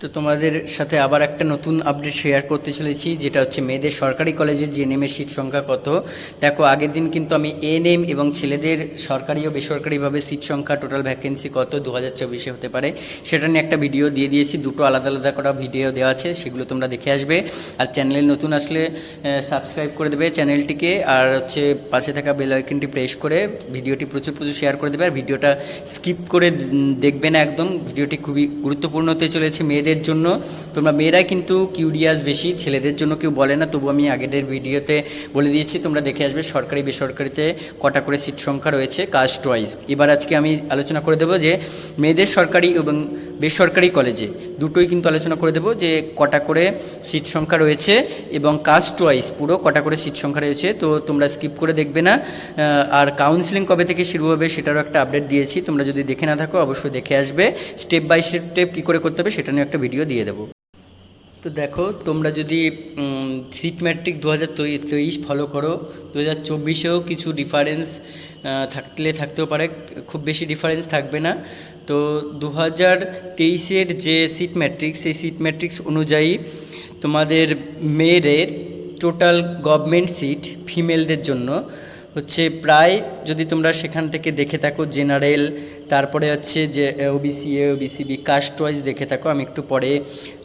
তো তোমাদের সাথে আবার একটা নতুন আপডেট শেয়ার করতে চলেছি, যেটা হচ্ছে মেয়েদের সরকারি কলেজে জেএনএম এর সিট সংখ্যা কত। দেখো, আগের দিন কিন্তু আমি এএনএম এবং ছেলেদের সরকারি ও বেসরকারিভাবে সিট সংখ্যা টোটাল ভ্যাকেন্সি কত দু হাজার চব্বিশে হতে পারে, সেটা নিয়ে একটা ভিডিও দিয়ে দিয়েছি। দুটো আলাদা আলাদা করা ভিডিও দেওয়া আছে, সেগুলো তোমরা দেখে আসবে। আর চ্যানেলে নতুন আসলে সাবস্ক্রাইব করে দেবে চ্যানেলটিকে আর হচ্ছে পাশে থাকা বেল আইকনটি প্রেস করে ভিডিওটি প্রচুর প্রচুর শেয়ার করে দেবে। আর ভিডিওটা স্কিপ করে দেখবে না একদম। ভিডিওটি খুবই গুরুত্বপূর্ণ হতে চলেছে মেয়েদের জন্য। তোমরা মেয়েরাই কিন্তু কিউরিয়াস বেশি, ছেলেদের জন্য কেউ বলে না। তবু আমি আগের ভিডিওতে বলে দিয়েছি, তোমরা দেখে আসবে সরকারি, বেসরকারিতে কটা করে সিট সংখ্যা রয়েছে কাস্ট ওয়াইজ এবার আজকে আমি আলোচনা করে দেবো যে, মেয়েদের সরকারি এবং বেসরকারি কলেজে। দুটোই কিন্তু আলোচনা করে দেবো যে কটা করে সিট সংখ্যা রয়েছে এবং কাস্ট ওয়াইজ পুরো কটা করে সিট সংখ্যা রয়েছে। তো তোমরা স্কিপ করে দেখবে না। আর কাউন্সিলিং কবে থেকে শুরু হবে সেটারও একটা আপডেট দিয়েছি। তোমরা যদি দেখে না থাকো, অবশ্যই দেখে আসবে। স্টেপ বাই স্টেপ কী করে করতে হবে সেটা নিয়ে একটা ভিডিও দিয়ে দেবো। তো দেখো, তোমরা যদি সিট ম্যাট্রিক দু হাজার তেইশ ফলো করো দু হাজার চব্বিশেও কিছু ডিফারেন্স থাকলে থাকতেও পারে, খুব বেশি ডিফারেন্স থাকবে না। তো দু হাজার তেইশের যে সিট ম্যাট্রিক্স সেই সিট ম্যাট্রিক্স অনুযায়ী তোমাদের মেয়েদের টোটাল গভর্নমেন্ট সিট ফিমেলদের জন্য হচ্ছে প্রায়, যদি তোমরা সেখান থেকে দেখে থাকো জেনারেল তারপরে হচ্ছে যে OBC A OBC B caste wise দেখে থাকো, আমি একটু পরে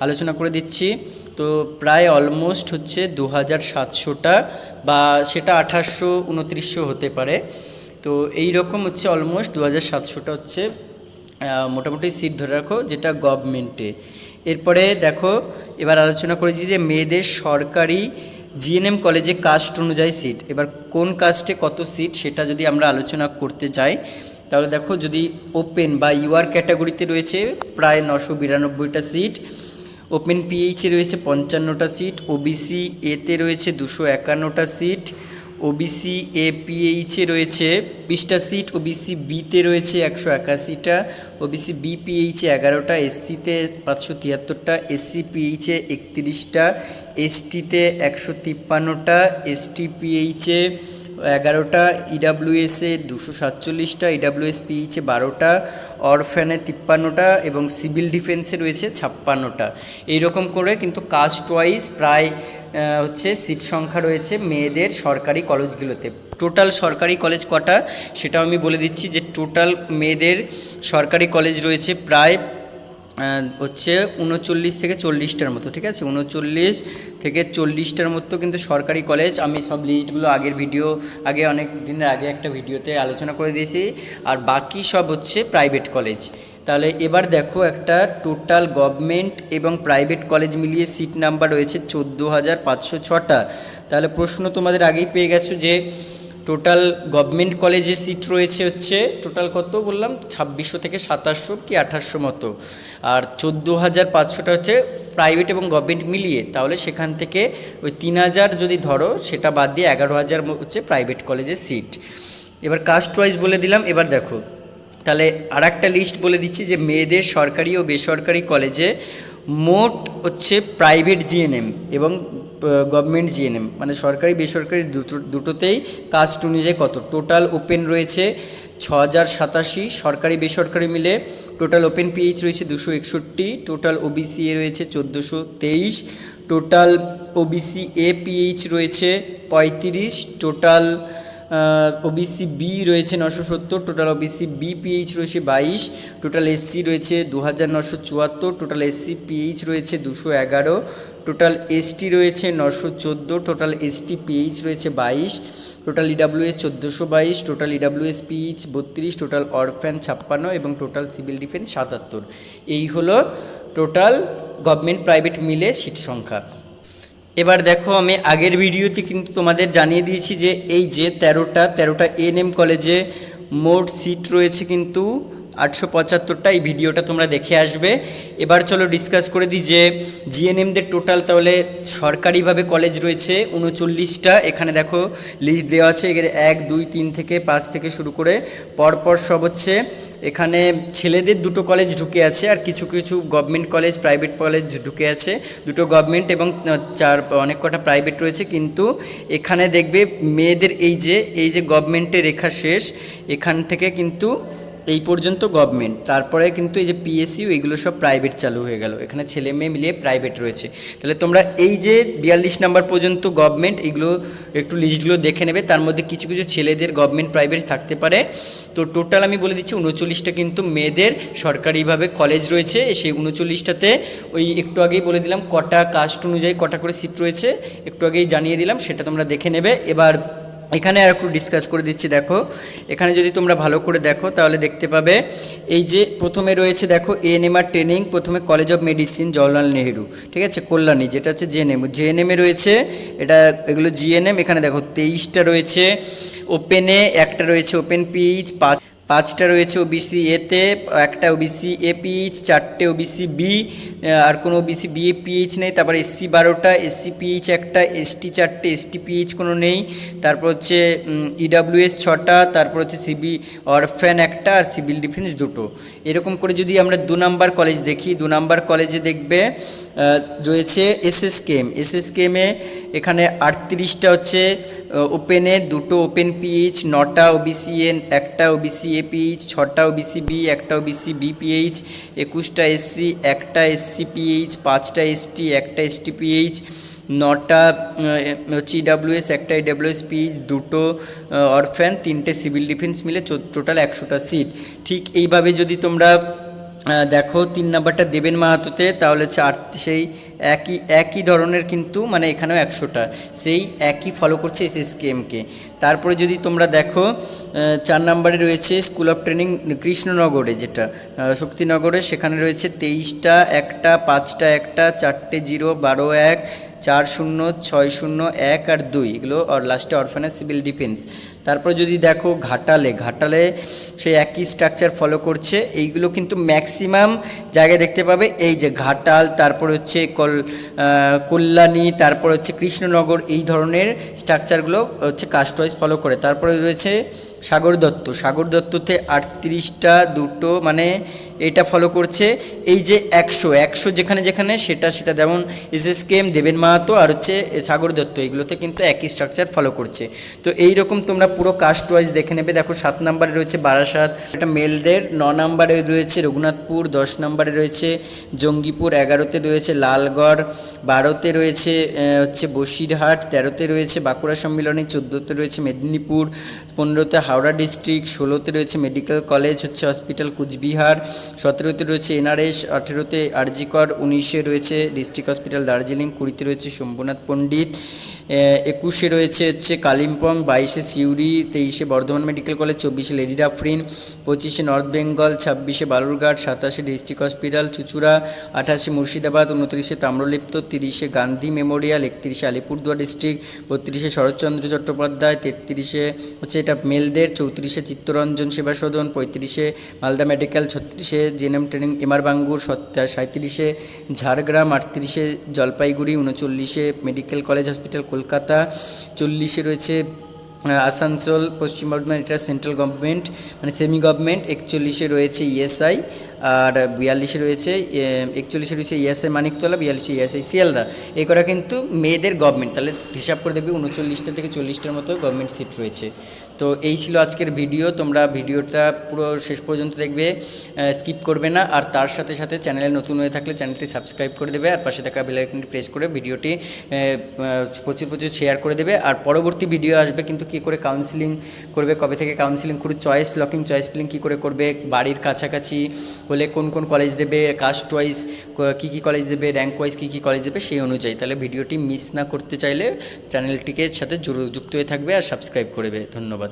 আলোচনা করে দিচ্ছি। তো প্রায় অলমোস্ট হচ্ছে দু হাজার সাতশোটা বা সেটা আঠাশশো উনত্রিশশো হতে পারে। তো এই রকম হচ্ছে অলমোস্ট দু হাজার সাতশোটা হচ্ছে মোটামুটি সিট ধরে রাখো, যেটা গভর্নমেন্টে এরপরে দেখো, এবার আলোচনা করেছি যে মেয়েদের সরকারি জিএনএম কলেজে কাস্ট অনুযায়ী সিট এবার কোন কাস্টে কত সিট সেটা যদি আমরা আলোচনা করতে যাই, তাহলে দেখো যদি ওপেন বা ইউআর ক্যাটাগরিতে রয়েছে, প্রায় নশো বিরানব্বইটা সিট ওপেন পিএইচে রয়েছে পঞ্চান্নটা সিট ওবিসি এতে রয়েছে দুশো একান্নটা সিট ওবিসি এ পিএইচে রয়েছে বিশটা সিট ওবিসি বিতে রয়েছে একশো একাশিটা ওবিসি বি পিএইচে এগারোটা এসসিতে পাঁচশো তিয়াত্তরটা এসসি পিএইচে একত্রিশটা এসটিতে একশো তিপ্পান্নটা এসটি পিএইচে এগারোটা ইডাব্লিউএসে দুশো সাতচল্লিশটা ইডাব্লিউএস পিইচে বারোটা অরফ্যানে তিপ্পান্নটা এবং সিভিল ডিফেন্সে রয়েছে ছাপ্পান্নটা। এইরকম করে কিন্তু কাস্ট ওয়াইজ প্রায় হচ্ছে সিট সংখ্যা রয়েছে মেয়েদের সরকারি কলেজগুলোতে। টোটাল সরকারি কলেজ কটা? সেটাও আমি বলে দিচ্ছি যে টোটাল মেয়েদের সরকারি কলেজ রয়েছে প্রায় হচ্ছে উনচল্লিশ থেকে চল্লিশটার মতো, ঠিক আছে? উনচল্লিশ থেকে চল্লিশটার মতো কিন্তু সরকারি কলেজ আমি সব লিস্টগুলো আগের ভিডিও আগে অনেক দিনের আগে একটা ভিডিওতে আলোচনা করে দিয়েছি। আর বাকি সব হচ্ছে প্রাইভেট কলেজ তাহলে এবার দেখো একটা টোটাল গভর্নমেন্ট এবং প্রাইভেট কলেজ মিলিয়ে সিট নাম্বার রয়েছে চোদ্দ হাজার পাঁচশো ছটা। তাহলে প্রশ্ন তোমাদের আগেই পেয়ে গেছো যে টোটাল গভর্নমেন্ট কলেজে সিট রয়েছে হচ্ছে টোটাল কত বললাম? ছাব্বিশশো থেকে সাতাশশো কি আঠাশশো মতো। আর চোদ্দ হাজার পাঁচশোটা হচ্ছে প্রাইভেট এবং গভর্নমেন্ট মিলিয়ে, তাহলে সেখান থেকে ওই তিন হাজার যদি ধরো, সেটা বাদ দিয়ে এগারো হাজার হচ্ছে প্রাইভেট কলেজের সিট এবার কাস্ট ওয়াইজ বলে দিলাম, এবার দেখো। তাহলে আর একটা লিস্ট বলে দিচ্ছি যে মেয়েদের সরকারি ও বেসরকারি কলেজে মোট হচ্ছে প্রাইভেট জিএনএম এবং গভর্নমেন্ট জিএনএম মানে সরকারি, বেসরকারি দুটো দুটোতেই কাস্ট অনুযায়ী কত? টোটাল ওপেন রয়েছে ছ হাজার সাতাশি সরকারি বেসরকারি মিলে টোটাল ওপেন পিএইচ রয়েছে দুশো একষট্টি, টোটাল ওবিসি এ রয়েছে চোদ্দোশো তেইশ, টোটাল ওবিসি এ পিএইচ রয়েছে পঁয়ত্রিশ, টোটাল ওবিসি বি রয়েছে নশো সত্তর, টোটাল ওবিসি বি পিএইচ রয়েছে বাইশ, টোটাল এসসি রয়েছে দু হাজার নশো চুয়াত্তর, টোটাল এসসি পিএইচ রয়েছে দুশো এগারো, টোটাল এসটি রয়েছে নশো চোদ্দ, টোটাল এসটি পিএইচ রয়েছে বাইশ টোটাল ইডাব্লিউএস চোদ্দোশো বাইশ টোটাল ইডাব্লিউএস পিচ বত্রিশ টোটাল অরফ্যান ছাপ্পান্ন এবং টোটাল সিভিল ডিফেন্স সাতাত্তর। এই হলো টোটাল গভর্নমেন্ট প্রাইভেট মিলে সিট সংখ্যা। এবার দেখো আমি আগের ভিডিওতে কিন্তু তোমাদের জানিয়ে দিয়েছি যে এই যে তেরোটা তেরোটা এনএম কলেজে মোট সিট রয়েছে কিন্তু আটশো পঁচাত্তরটা এই ভিডিওটা তোমরা দেখে আসবে। এবার চলো ডিসকাস করে দিই যে জিএনএমদের টোটাল তাহলে সরকারিভাবে কলেজ রয়েছে উনচল্লিশটা। এখানে দেখো লিস্ট দেওয়া আছে, এখানে এক, দুই, তিন থেকে পাঁচ থেকে শুরু করে পরপর সব হচ্ছে। এখানে ছেলেদের দুটো কলেজ ঢুকে আছে আর কিছু কিছু গভর্নমেন্ট কলেজ প্রাইভেট কলেজ ঢুকে আছে। দুটো গভর্নমেন্ট এবং চার, অনেক কটা প্রাইভেট রয়েছে। কিন্তু এখানে দেখবে মেয়েদের এই যে এই যে গভর্নমেন্টের রেখা শেষ, এখান থেকে কিন্তু এই পর্যন্ত গভর্নমেন্ট তারপরে কিন্তু এই যে পিএসইউ এগুলো সব প্রাইভেট চালু হয়ে গেল। এখানে ছেলে মেয়ে মিলিয়ে প্রাইভেট রয়েছে। তাহলে তোমরা এই যে বিয়াল্লিশ নাম্বার পর্যন্ত গভর্নমেন্ট এগুলো একটু লিস্টগুলো দেখে নেবে। তার মধ্যে কিছু কিছু ছেলেদের গভর্নমেন্ট প্রাইভেট থাকতে পারে। তো টোটাল আমি বলে দিচ্ছি, উনচল্লিশটা কিন্তু মেয়েদের সরকারিভাবে কলেজ রয়েছে। সেই উনচল্লিশটাতে ওই একটু আগেই বলে দিলাম, কটা কাস্ট অনুযায়ী কটা করে সিট রয়েছে। একটু আগেই জানিয়ে দিলাম, সেটা তোমরা দেখে নেবে। এবার এখানে আর একটু ডিসকাস করে দিচ্ছি, দেখো। এখানে যদি তোমরা ভালো করে দেখো, তাহলে দেখতে পাবে, এই যে প্রথমে রয়েছে, দেখো এএনএমআর ট্রেনিং প্রথমে college of medicine Jawaharlal Nehru ঠিক আছে? কল্যাণী, যেটা হচ্ছে জেএনএম জেএনএমে রয়েছে, এটা এগুলো জিএনএম এখানে দেখো, তেইশটা রয়েছে ওপেনে একটা রয়েছে ওপেন পিচ পাঁচ পাঁচটা রয়েছে ওবিসি এতে একটা ওবিসি এ পিএইচ চারটে ওবিসি বি আর কোনো ওবিসি বি পিএইচ নেই, তারপর এসসি বারোটা এসসি পিএইচ একটা এসটি চারটে এসটি পিএইচ কোনো নেই, তারপর হচ্ছে ইডাব্লিউএস ছটা, তারপর হচ্ছে সিবি অরফ্যান একটা আর সিভিল ডিফেন্স দুটো। এরকম করে যদি আমরা দু নাম্বার কলেজ দেখি, দু নাম্বার কলেজে দেখবে রয়েছে এসএসকেএম এসএসকেএমে এখানে আটত্রিশটা হচ্ছে ওপেনে দুটো ওপেন পিএইচ নটা ওবিসি এন একটা ওবিসি এ পিএইচ ছটা ওবিসি বি একটা ওবিসি বি পিএইচ একুশটা এসসি একটা এসসি পিএইচ পাঁচটা এসটি একটা এসটি পিএইচ নটা হচ্ছে ইডাব্লিউএস একটা ইডাব্লিউএস পিএইচ দুটো অরফ্যান তিনটে সিভিল ডিফেন্স মিলে টোটাল একশোটা সিট ঠিক এইভাবে যদি তোমরা দেখো, তিন নাম্বারটা দেবেন মাহাতোতে, তাহলে হচ্ছে সেই একই একই ধরনের কিন্তু মানে এখানেও একশোটা। সেই একই ফলো করছে এসএসকেএমকে তারপরে যদি তোমরা দেখো চার নাম্বারে রয়েছে স্কুল অফ ট্রেনিং কৃষ্ণনগরে যেটা। শক্তিনগরে সেখানে রয়েছে তেইশটা, একটা, পাঁচটা, একটা, চারটে, জিরো, বারো, এক চার শূন্য, ছয় শূন্য, এক আর দুই, এগুলো আর লাস্টে অরফানেজ সিভিল ডিফেন্স তারপর যদি দেখো ঘাটালে ঘাটালে সেই একই স্ট্রাকচার ফলো করছে, এইগুলো কিন্তু ম্যাক্সিমাম জায়গায় দেখতে পাবে, এই যে ঘাটাল, তারপর হচ্ছে কল কল্যাণী, তারপর হচ্ছে কৃষ্ণনগর, এই ধরনের স্ট্রাকচারগুলো হচ্ছে কাস্ট ওয়াইজ ফলো করে। তারপরে রয়েছে সাগর দত্ত, সাগর দত্ততে আটত্রিশটা দুটো মানে এটা ফলো করছে এই যে একশো একশো যেখানে যেখানে সেটা সেটা যেমন এস এস এসএসকেএম দেবেন মাহাতো আর হচ্ছে সাগর দত্ত, এগুলোতে কিন্তু একই স্ট্রাকচার ফলো করছে। তো এই রকম তোমরা পুরো কাস্ট ওয়াইজ দেখে নেবে। দেখো সাত নম্বরে রয়েছে বারাসাত, এটা মেলদের। ন নম্বরে রয়েছে রঘুনাথপুর, দশ নম্বরে রয়েছে জঙ্গিপুর, এগারোতে রয়েছে লালগড়, বারোতে রয়েছে হচ্ছে বসিরহাট, তেরোতে রয়েছে বাঁকুড়া সম্মিলনী, চোদ্দোতে রয়েছে মেদিনীপুর, পনেরোতে হাওড়া ডিস্ট্রিক্ট ষোলোতে রয়েছে মেডিকেল কলেজ হচ্ছে হসপিটাল কুচবিহার, সতেরোতে রয়েছে এনআরএস আঠেরোতে আরজিকর উনিশে রয়েছে ডিস্ট্রিক্ট হসপিটাল দার্জিলিং কুড়িতে রয়েছে শম্ভুনাথ পণ্ডিত। একুশে রয়েছে হচ্ছে কালিম্পং, বাইশে সিউড়ি, তেইশে বর্ধমান মেডিকেল কলেজ, চব্বিশে লেডি ডাফরিন পঁচিশে নর্থ বেঙ্গল, ছাব্বিশে বালুরঘাট, সাতাশে ডিস্ট্রিক্ট হসপিটাল, চুচুড়া, আঠাশে মুর্শিদাবাদ, উনত্রিশে তাম্রলিপ্ত, তিরিশে গান্ধী মেমোরিয়াল, একত্রিশে আলিপুরদুয়ার ডিস্ট্রিক্ট, বত্রিশে শরৎচন্দ্র চট্টোপাধ্যায়, তেত্রিশে হচ্ছে এটা মেলদের, চৌত্রিশে চিত্তরঞ্জন সেবা সদন পঁয়ত্রিশে মালদা মেডিকেল, ছত্রিশে জেএনএম ট্রেনিং এমআর বাঙ্গুর সাঁত্রিশে ঝাড়গ্রাম, আটত্রিশে জলপাইগুড়ি, উনচল্লিশে মেডিকেল কলেজ, হসপিটাল কলকাতা, চল্লিশে রয়েছে আসানসোল, পশ্চিম বর্ধমান, এটা সেন্ট্রাল গভর্নমেন্ট মানে সেমি গভর্নমেন্ট একচল্লিশে রয়েছে ইএসআই আর বিয়াল্লিশে রয়েছে একচল্লিশে রয়েছে ইএসআই মানিকতলা, বিয়াল্লিশে ইএসআই শিয়ালদা। এই করা কিন্তু মেয়েদের গভর্নমেন্ট তাহলে হিসাব করে দেখবি উনচল্লিশটা থেকে চল্লিশটার মতো গভর্নমেন্ট সিট রয়েছে। তো এই ছিল আজকের ভিডিও তোমরা ভিডিওটা পুরো শেষ পর্যন্ত দেখবে স্কিপ করবে না। আর তার সাথে সাথে চ্যানেলে নতুন হয়ে থাকলে চ্যানেলটি সাবস্ক্রাইব করে দেবে, আর পাশে থাকা বেল আইকনটি প্রেস করে ভিডিওটি প্রচুর প্রচুর শেয়ার করে দেবে। আর পরবর্তী ভিডিও আসবে কিন্তু কী করে কাউন্সিলিং করবে, কবে থেকে কাউন্সিলিং করে চয়েস লকিং চয়েস ফিলিং কী করে করবে, বাড়ির কাছাকাছি হলে কোন কোন কলেজ দেবে কাস্ট ওয়াইজ কী কী কলেজ দেবে র্যাঙ্ক ওয়াইজ কী কী কলেজ দেবে সেই অনুযায়ী। তাহলে ভিডিওটি মিস না করতে চাইলে চ্যানেলটিকে সাথে যুক্ত হয়ে থাকবে আর সাবস্ক্রাইব করবে ধন্যবাদ।